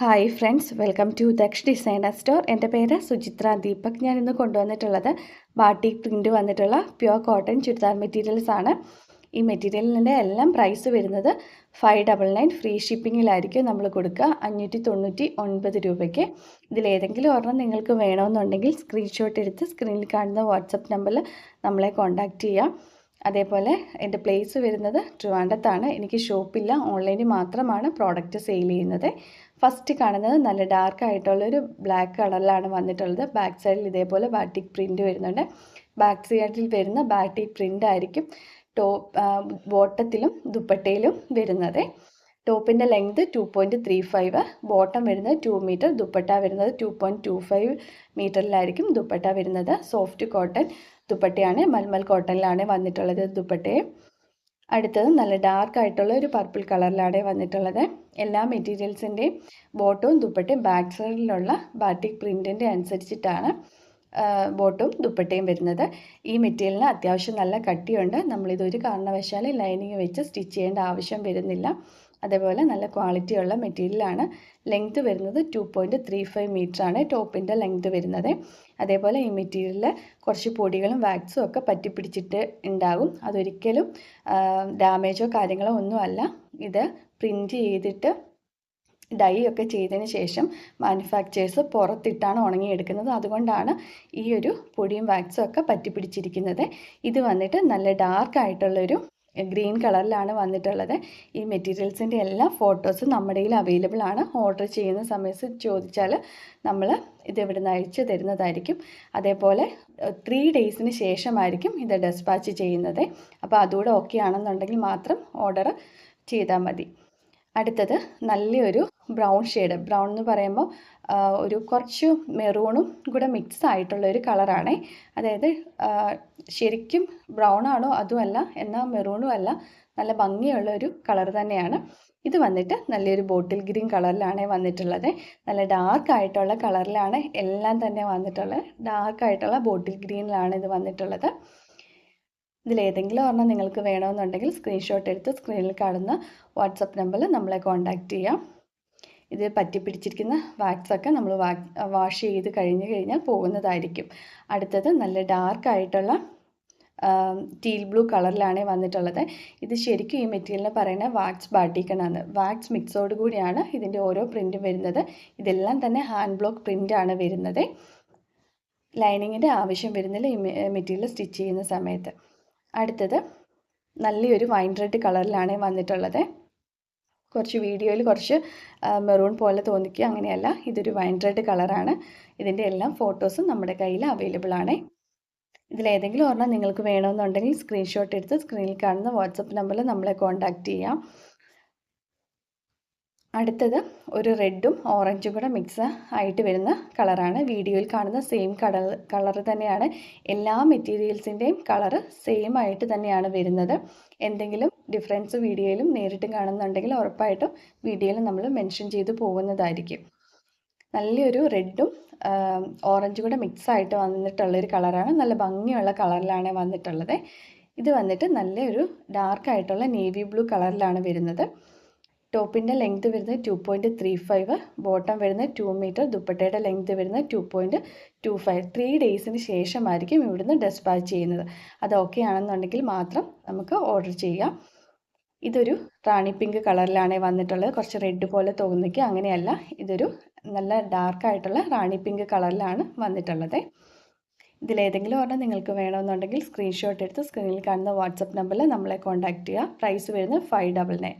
Hi friends welcome to Daksh designer store എന്റെ പേര് സുചിത്ര ദീപക്. ഞാൻ ഇന്ന് കൊണ്ടുവന്നിട്ടുള്ളത് ബാട്ടിക് പ്രിന്റ് വന്നിട്ടുള്ള പ്യുവർ കോട്ടൺ ചുരിദാർ മെറ്റീരിയൽസ് ആണ്. ഈ മെറ്റീരിയലിന്റെ എല്ലാം പ്രൈസ് വരുന്നത് ഫൈവ് ഡബിൾ നയൻ ഫ്രീ ഷിപ്പിങ്ങിലായിരിക്കും നമ്മൾ കൊടുക്കുക. അഞ്ഞൂറ്റി തൊണ്ണൂറ്റി ഒൻപത് രൂപയ്ക്ക് ഇതിലേതെങ്കിലും ഒരെണ്ണം നിങ്ങൾക്ക് വേണമെന്നുണ്ടെങ്കിൽ സ്ക്രീൻഷോട്ട് എടുത്ത് സ്ക്രീനിൽ കാണുന്ന വാട്സപ്പ് നമ്പറിൽ നമ്മളെ കോൺടാക്റ്റ് ചെയ്യാം. അതേപോലെ എന്റെ പ്ലേസ് വരുന്നത് ട്രിവാൻഡത്താണ്. എനിക്ക് ഷോപ്പില്ല ഓൺലൈനിൽ മാത്രമാണ് പ്രോഡക്റ്റ് സെയിൽ ചെയ്യുന്നത്. ഫസ്റ്റ് കാണുന്നത് നല്ല ഡാർക്ക് ആയിട്ടുള്ളൊരു ബ്ലാക്ക് കളറിലാണ് വന്നിട്ടുള്ളത്. ബാക്ക് സൈഡിൽ ഇതേപോലെ ബാറ്റിക് പ്രിന്റ് വരുന്നുണ്ട്. ബാക്ക് സൈഡിൽ വരുന്ന ബാറ്റിക് പ്രിന്റ് ആയിരിക്കും ടോപ്പ് ബോട്ടത്തിലും ദുപ്പട്ടയിലും വരുന്നത്. ടോപ്പിന്റെ length two point three five bottom വരുന്നത് ടു മീറ്റർ ദുപ്പട്ട വരുന്നത് ടു പോയിന്റ് ടു ഫൈവ് മീറ്ററിലായിരിക്കും ദുപ്പട്ട വരുന്നത്. സോഫ്റ്റ് കോട്ടൺ ദുപ്പട്ടയാണ് മൽമൽ കോട്ടണിലാണ് വന്നിട്ടുള്ളത് ദുപ്പട്ടയെ അടുത്തത് നല്ല ഡാർക്ക് ആയിട്ടുള്ള ഒരു പർപ്പിൾ കളറിലാണ് വന്നിട്ടുള്ളത്. എല്ലാ മെറ്റീരിയൽസിന്റെയും ബോട്ടവും ദുപ്പട്ടയും ബാക്ക് സൈഡിലുള്ള ബാറ്റിക് പ്രിന്റിന്റെ അനുസരിച്ചിട്ടാണ് ബോട്ടും ദുപ്പട്ടയും വരുന്നത്. ഈ മെറ്റീരിയലിന് അത്യാവശ്യം നല്ല കട്ടിയുണ്ട്. നമ്മളിതൊരു കാരണവശാലും ലൈനിങ് വെച്ച് സ്റ്റിച്ച് ചെയ്യേണ്ട ആവശ്യം വരുന്നില്ല. അതേപോലെ നല്ല ക്വാളിറ്റിയുള്ള മെറ്റീരിയലാണ് ലെങ്ത് വരുന്നത് ടു പോയിന്റ് ത്രീ ഫൈവ് മീറ്ററാണ് ടോപ്പിന്റെ ലെങ്ത് വരുന്നത്. അതേപോലെ ഈ മെറ്റീരിയലിൽ കുറച്ച് പൊടികളും വാക്സും ഒക്കെ പറ്റിപ്പിടിച്ചിട്ട് ഉണ്ടാകും അതൊരിക്കലും ഡാമേജോ കാര്യങ്ങളോ ഒന്നുമല്ല ഇത് പ്രിന്റ് ചെയ്തിട്ട് ഡൈ ഒക്കെ ചെയ്തതിന് ശേഷം മാനുഫാക്ചേഴ്സ് പുറത്തിട്ടാണ് ഉണങ്ങിയെടുക്കുന്നത്. അതുകൊണ്ടാണ് ഈ ഒരു പൊടിയും വാക്സും ഒക്കെ പറ്റിപ്പിടിച്ചിരിക്കുന്നത്. ഇത് വന്നിട്ട് നല്ല ഡാർക്ക് ആയിട്ടുള്ളൊരു ഗ്രീൻ കളറിലാണ് വന്നിട്ടുള്ളത്. ഈ മെറ്റീരിയൽസിന്റെ എല്ലാ ഫോട്ടോസും നമ്മുടെ കയ്യിൽ അവൈലബിൾ ആണ്. ഓർഡർ ചെയ്യുന്ന സമയത്ത് ചോദിച്ചാൽ നമ്മൾ ഇത് നിന്ന് അയച്ചു തരുന്നതായിരിക്കും. അതേപോലെ ത്രീ ഡേയ്സിന് ശേഷമായിരിക്കും ഇത് ഡെസ്പാച്ച് ചെയ്യുന്നത്. അപ്പോൾ അതുകൂടെ ഓക്കെ ആണെന്നുണ്ടെങ്കിൽ മാത്രം ഓർഡർ ചെയ്താൽ മതി. അടുത്തത് നല്ലൊരു ബ്രൗൺ ഷെയ്ഡ്. ബ്രൗൺ എന്ന് പറയുമ്പോൾ ഒരു കുറച്ച് മെറൂണും കൂടെ മിക്സ് ആയിട്ടുള്ള ഒരു കളറാണ്. അതായത് ശരിക്കും ബ്രൗൺ ആണോ അതുമല്ല എന്നാൽ മെറൂണും അല്ല നല്ല ഭംഗിയുള്ള ഒരു കളർ തന്നെയാണ്. ഇത് വന്നിട്ട് നല്ലൊരു ബോട്ടിൽ ഗ്രീൻ കളറിലാണ് വന്നിട്ടുള്ളത്. നല്ല ഡാർക്ക് ആയിട്ടുള്ള കളറിലാണ് എല്ലാം തന്നെ വന്നിട്ടുള്ളത്. ഡാർക്ക് ആയിട്ടുള്ള ബോട്ടിൽ ഗ്രീനിലാണ് ഇത് വന്നിട്ടുള്ളത്. ഇതിലേതെങ്കിലും ഒരെണ്ണം നിങ്ങൾക്ക് വേണമെന്നുണ്ടെങ്കിൽ സ്ക്രീൻഷോട്ട് എടുത്ത് സ്ക്രീനിൽ കാണുന്ന വാട്സപ്പ് നമ്പറിൽ നമ്മളെ കോൺടാക്റ്റ് ചെയ്യാം. ഇത് പറ്റി പിടിച്ചിരിക്കുന്ന വാക്സൊക്കെ നമ്മൾ വാഷ് ചെയ്ത് കഴിഞ്ഞ് കഴിഞ്ഞാൽ പോകുന്നതായിരിക്കും. അടുത്തത് നല്ല ഡാർക്കായിട്ടുള്ള ടീൽ ബ്ലൂ കളറിലാണ് വന്നിട്ടുള്ളത്. ഇത് ശരിക്കും ഈ മെറ്റീരിയലിന് പറയുന്ന വാക്സ് ബാട്ടിക്കണാണ് വാക്സ് മിക്സോട് കൂടിയാണ് ഇതിന്റെ ഓരോ പ്രിന്റും വരുന്നത്. ഇതെല്ലാം തന്നെ ഹാൻഡ് ബ്ലോക്ക് പ്രിന്റാണ് വരുന്നത്. ലൈനിങ്ങിന്റെ ആവശ്യം വരുന്നില്ല ഈ മെറ്റീരിയൽ സ്റ്റിച്ച് ചെയ്യുന്ന സമയത്ത്. അടുത്തത് നല്ലൊരു വൈൻ റെഡ് കളറിലാണ് വന്നിട്ടുള്ളത്. കുറച്ച് വീഡിയോയിൽ കുറച്ച് മെറൂൺ പോലെ തോന്നിക്കുക അങ്ങനെയല്ല. ഇതൊരു വൈൻ റെഡ് കളറാണ്. ഇതിന്റെ എല്ലാം ഫോട്ടോസും നമ്മുടെ കയ്യിൽ അവൈലബിൾ ആണ്. ഇതിലേതെങ്കിലും ഒരെണ്ണം നിങ്ങൾക്ക് വേണമെന്നുണ്ടെങ്കിൽ സ്ക്രീൻഷോട്ട് എടുത്ത് സ്ക്രീനിൽ കാണുന്ന വാട്സപ്പ് നമ്പറിൽ നമ്മളെ കോൺടാക്റ്റ് ചെയ്യാം. അടുത്തത് ഒരു റെഡും ഓറഞ്ചും കൂടെ മിക്സ് ആയിട്ട് വരുന്ന കളറാണ്. വീഡിയോയിൽ കാണുന്ന സെയിം കളർ കളർ തന്നെയാണ്. എല്ലാ മെറ്റീരിയൽസിന്റെയും കളറ് സെയിം ആയിട്ട് തന്നെയാണ് വരുന്നത്. എന്തെങ്കിലും ഡിഫറൻസ് വീഡിയോയിലും നേരിട്ട് കാണുന്നുണ്ടെങ്കിൽ ഉറപ്പായിട്ടും വീഡിയോയിൽ നമ്മൾ മെൻഷൻ ചെയ്ത് പോകുന്നതായിരിക്കും. നല്ലൊരു റെഡും ഓറഞ്ചും കൂടെ മിക്സ് ആയിട്ട് വന്നിട്ടുള്ളൊരു കളറാണ്. നല്ല ഭംഗിയുള്ള കളറിലാണ് വന്നിട്ടുള്ളത്. ഇത് വന്നിട്ട് നല്ലൊരു ഡാർക്കായിട്ടുള്ള നേവി ബ്ലൂ കളറിലാണ് വരുന്നത്. ടോപ്പിന്റെ ലെങ്ത് വരുന്നത് two point three five bottom വരുന്നത് ടു മീറ്റർ ദുപ്പട്ടയുടെ ലെങ്ത് വരുന്നത് two point two five three ഡേയ്സിന് ശേഷമായിരിക്കും ഇവിടുന്ന് ഡെസ്പാച്ച് ചെയ്യുന്നത്. അത് ഓക്കെ ആണെന്നുണ്ടെങ്കിൽ മാത്രം നമുക്ക് ഓർഡർ ചെയ്യാം. ഇതൊരു റാണി പിങ്ക് കളറിലാണ് വന്നിട്ടുള്ളത്. കുറച്ച് റെഡ് പോലെ തോന്നിക്കുക അങ്ങനെയല്ല. ഇതൊരു നല്ല ഡാർക്കായിട്ടുള്ള റാണി പിങ്ക് കളറിലാണ് വന്നിട്ടുള്ളത്. ഇതിലേതെങ്കിലും ഒരെണ്ണം നിങ്ങൾക്ക് വേണമെന്നുണ്ടെങ്കിൽ സ്ക്രീൻഷോട്ട് എടുത്ത് സ്ക്രീനിൽ കാണുന്ന വാട്സപ്പ് നമ്പറിൽ നമ്മളെ കോൺടാക്റ്റ് ചെയ്യുക പ്രൈസ് വരുന്നത് ഫൈവ് ഡബിൾ നയൻ